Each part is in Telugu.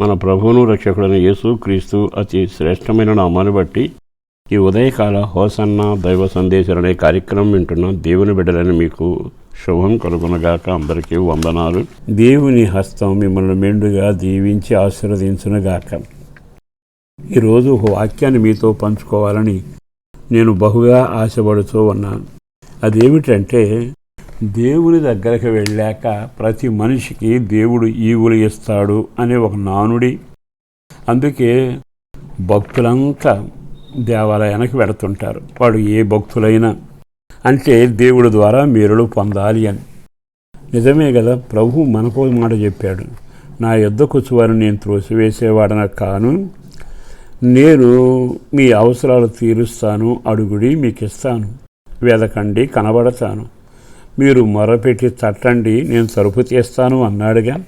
మన ప్రభువును రక్షకుడైన యేసు క్రీస్తు అతి శ్రేష్టమైన నామాన్ని బట్టి ఈ ఉదయకాల హోసన్న దైవ సందేశాలు అనే కార్యక్రమం వింటున్న దేవుని బిడ్డలని మీకు శుభం కలుగునగాక. అందరికీ వందనాలు. దేవుని హస్తం మిమ్మల్ని మెండుగా దీవించి ఆశీర్వదించునుగాక. ఈరోజు ఒక వాక్యాన్ని మీతో పంచుకోవాలని నేను బహుగా ఆశపడుతూ ఉన్నాను. అదేమిటంటే దేవుని దగ్గరికి వెళ్ళాక ప్రతి మనిషికి దేవుడు ఈవులు ఇస్తాడు అనే ఒక నానుడి. అందుకే భక్తులంతా దేవాలయానికి వెడుతుంటారు వాడు ఏ భక్తులైనా. అంటే దేవుడి ద్వారా మేలులు పొందాలి అని. నిజమే కదా ప్రభు మనకు మాట చెప్పాడు. నా యుద్ధకు వారిని నేను త్రోసివేసేవాడన కాను? నేను మీ అవసరాలు తీరుస్తాను అడుగుడి మీకు ఇస్తాను వెదకండి కనబడతాను. మీరు మొరపెట్టి తట్టండి నేను తరుపు తీస్తాను అన్నాడుగా.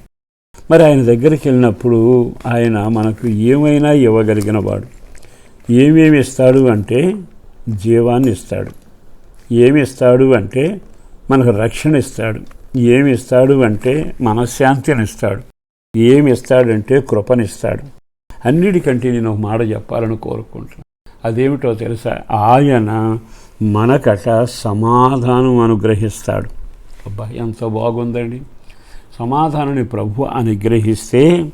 మరి ఆయన దగ్గరికి వెళ్ళినప్పుడు ఆయన మనకు ఏమైనా ఇవ్వగలిగిన వాడు. ఏమేమి ఇస్తాడు అంటే జీవాన్ని ఇస్తాడు. ఏమి ఇస్తాడు అంటే మనకు రక్షణ ఇస్తాడు. ఏమి ఇస్తాడు అంటే మనశ్శాంతిని ఇస్తాడు. ఏమి ఇస్తాడంటే కృపనిస్తాడు అన్నిటికంటే నేను ఒక మాట చెప్పాలని కోరుకుంటున్నాను. అదేమిటో తెలుసా? ఆయన మనకట సమాధానం అనుగ్రహిస్తాడు. అబ్బా ఎంత బాగుందండి. సమాధానాన్ని ప్రభు అనుగ్రహిస్తే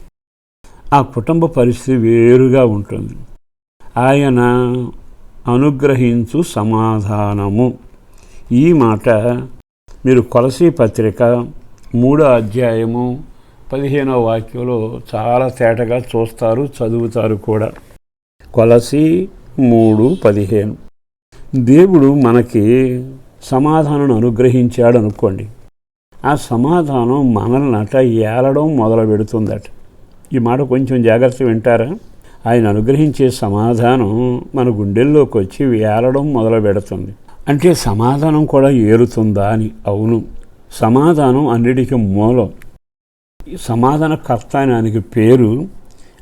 ఆ కుటుంబ పరిస్థితి వేరుగా ఉంటుంది. ఆయన అనుగ్రహించు సమాధానము. ఈ మాట మీరు కొలసి పత్రిక మూడో అధ్యాయము పదిహేనో వాక్యంలో చాలా తేటగా చూస్తారు చదువుతారు కూడా. కొలసి మూడు పదిహేను. దేవుడు మనకి సమాధానం అనుగ్రహించాడు అనుకోండి. ఆ సమాధానం మనల్నట ఏలడం మొదలు పెడుతుందట. ఈ మాట కొంచెం జాగ్రత్త వింటారా? ఆయన అనుగ్రహించే సమాధానం మన గుండెల్లోకి వచ్చి ఏలడం మొదలు పెడుతుంది. అంటే సమాధానం కూడా ఏరుతుందా అని? అవును. సమాధానం అన్నిటికీ మూలం. సమాధాన కర్త అని ఆయనకి పేరు.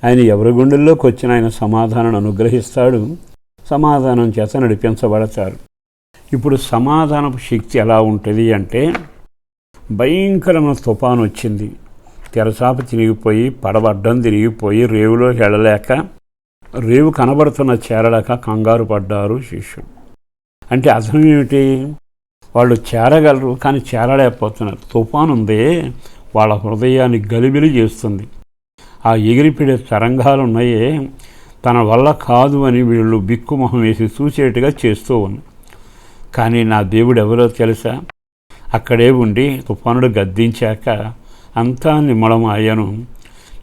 ఆయన ఎవరి గుండెల్లోకి వచ్చిన ఆయన సమాధానం అనుగ్రహిస్తాడు. సమాధానం చేత నడిపించబడతారు. ఇప్పుడు సమాధానపు శక్తి ఎలా ఉంటుంది అంటే భయంకరమైన తుఫాను వచ్చింది. తెరచాప తిరిగిపోయి పడబడ్డం తిరిగిపోయి రేవులో వెళ్ళలేక రేవు కనబడుతున్న చేరలేక కంగారు పడ్డారు శిష్యుడు. అంటే అర్థం ఏమిటి? వాళ్ళు చేరగలరు కానీ చేరలేకపోతున్నారు. తుఫాను ఉందే వాళ్ళ హృదయాన్ని గలిబిలి చేస్తుంది. ఆ ఎగిరిపడే తరంగాలు ఉన్నాయే. తన వల్ల కాదు అని వీళ్ళు బిక్కుమొహం వేసి చూసేట్టుగా చేస్తూ ఉన్నారు కానీ నా దేవుడు ఎవరో తెలుసా? అక్కడే ఉండి తుఫానుడు గద్దించాక అంతా నిమ్మడం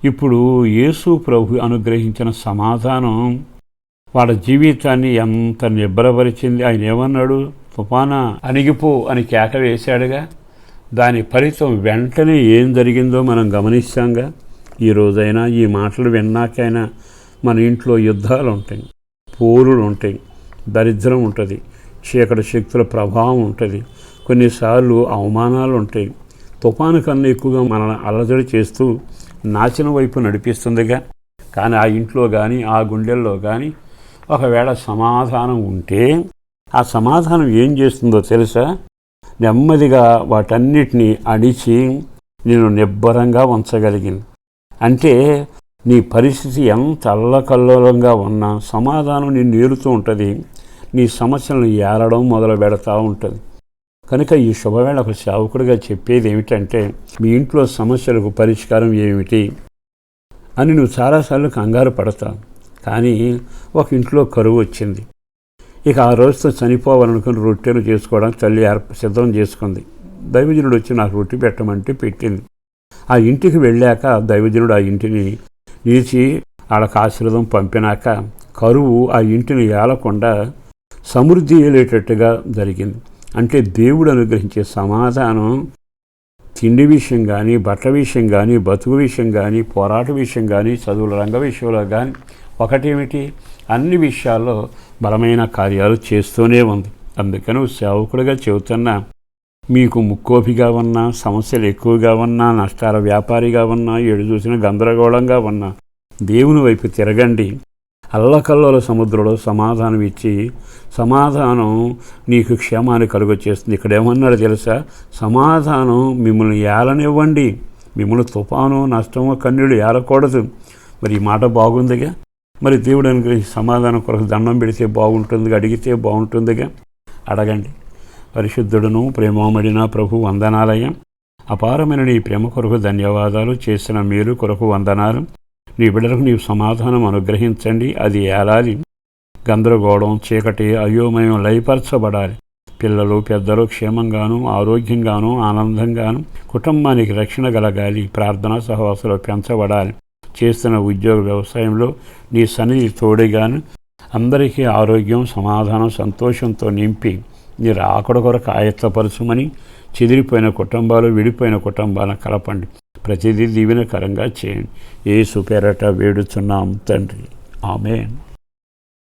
ఇప్పుడు యేసు ప్రభు అనుగ్రహించిన సమాధానం వాళ్ళ జీవితాన్ని ఎంత నిబ్బరపరిచింది. ఆయన ఏమన్నాడు? తుఫానా అణిగిపో అని కేక వేశాడుగా. దాని ఫలితం వెంటనే ఏం జరిగిందో మనం గమనిస్తాంగా. ఈ రోజైనా ఈ మాటలు విన్నాకైనా మన ఇంట్లో యుద్ధాలు ఉంటాయి పోరులు ఉంటాయి దరిద్రం ఉంటుంది చీకటి శక్తుల ప్రభావం ఉంటుంది కొన్నిసార్లు అవమానాలు ఉంటాయి. తుఫాను కన్నా ఎక్కువగా మనల్ని అలజడి చేస్తూ నాచిన వైపు నడిపిస్తుందిగా. కానీ ఆ ఇంట్లో కానీ ఆ గుండెల్లో కానీ ఒకవేళ సమాధానం ఉంటే ఆ సమాధానం ఏం చేస్తుందో తెలుసా? నెమ్మదిగా వాటన్నిటినీ అణిచి నేను నిబ్బరంగా ఉంచగలిగింది అంటే నీ పరిస్థితి ఎంత అల్లకల్లోలంగా ఉన్నా సమాధానం నిన్ను ఏలుతూ ఉంటుంది. నీ సమస్యలను ఏలడం మొదలు పెడతా ఉంటుంది. కనుక ఈ శుభవేళ ఒక సేవకుడిగా చెప్పేది ఏమిటంటే మీ ఇంట్లో సమస్యలకు పరిష్కారం ఏమిటి అని నువ్వు చాలాసార్లు కంగారు పడతావు కానీ ఒక ఇంట్లో కరువు వచ్చింది. ఇక ఆ రోజుతో చనిపోవాలనుకుని రొట్టెలు చేసుకోవడానికి తల్లి సిద్ధం చేసుకుంది. దైవజనుడు వచ్చి నాకు రొట్టె పెట్టమంటే పెట్టింది. ఆ ఇంటికి వెళ్ళాక దైవజనుడు ఆ ఇంటిని ఈచి వాళ్ళకి ఆశీర్వదం పంపినాక కరువు ఆ ఇంటిని ఏలకుండా సమృద్ధి ఏలేటట్టుగా జరిగింది. అంటే దేవుడు అనుగ్రహించే సమాధానం తిండి విషయం కానీ బట్టల విషయం కానీ బతుకు విషయం కానీ పోరాట విషయం కానీ చదువుల రంగ విషయంలో కానీ ఒకటేమిటి? అన్ని విషయాల్లో బలమైన కార్యాలు చేస్తూనే ఉంది. అందుకని సేవకుడిగా చెబుతున్నా మీకు ముక్కోపిగా ఉన్నా సమస్యలు ఎక్కువగా ఉన్నా నష్టాల వ్యాపారిగా ఉన్నా ఏడు చూసిన గందరగోళంగా ఉన్నా దేవుని వైపు తిరగండి. అల్లకల్లోల సముద్రంలో సమాధానం ఇచ్చి సమాధానం నీకు క్షేమాన్ని కలుగ చేస్తుంది ఇక్కడ ఏమన్నాడు తెలుసా? సమాధానం మిమ్మల్ని ఏలనివ్వండి. మిమ్మల్ని తుఫాను నష్టము కన్నీళ్ళు ఏలకూడదు. మరి ఈ మాట బాగుందిగా? మరి దేవుడు అనుగ్రహించి సమాధానం కొరకు దండం పెడితే బాగుంటుందిగా? అడిగితే బాగుంటుందిగా? అడగండి. పరిశుద్ధుడును ప్రేమోమడిన ప్రభు వందనాలయం అపారమైన నీ ప్రేమ కొరకు ధన్యవాదాలు చేసిన మీరు కొరకు వందనాలు. నీ బిడ్డలకు నీవు సమాధానం అనుగ్రహించండి అది ఏలాలి గందరగోళం చీకటి అయోమయం లయపరచబడాలి. పిల్లలు పెద్దలు క్షేమంగాను ఆరోగ్యంగాను ఆనందంగాను కుటుంబానికి రక్షణ కలగాలి ప్రార్థనా సహవాసాలు పెంచబడాలి. చేస్తున్న ఉద్యోగ వ్యవసాయంలో నీ సన్నిధి తోడుగాను అందరికీ ఆరోగ్యం సమాధానం సంతోషంతో నింపి మీరు ఆకడ కొరకు ఆయత్తపరచమని చెదిరిపోయిన కుటుంబాలు విడిపోయిన కుటుంబాలను కలపండి. ప్రతిదీ దీవెనకరంగా చేయండి. ఏ సుపేరట వేడుచున్నాం తండ్రి. ఆమెన్.